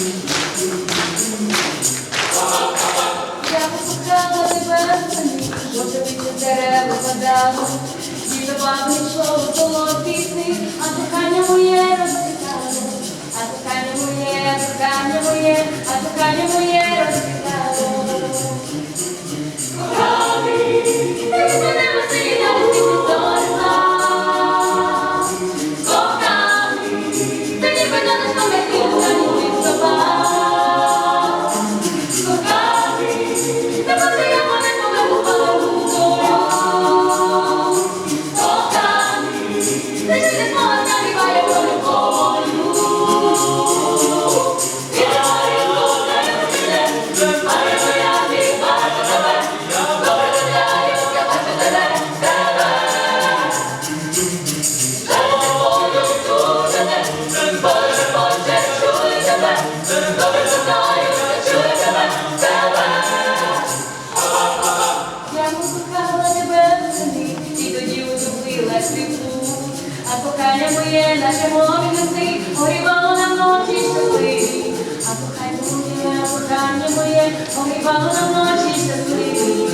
Я самі, жовте від дерева падало. Дідо бабу йшло було пісни, а кохання моє розквітало. А кохання моє, кохання моє, а кохання моє кохання моє, наше мові неси, горівало на ночі щасливі. А кохання моє, кохання моє, горівало на ночі щасливі.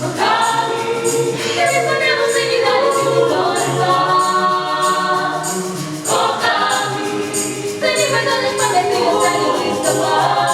Коханий, ніби не останні слова.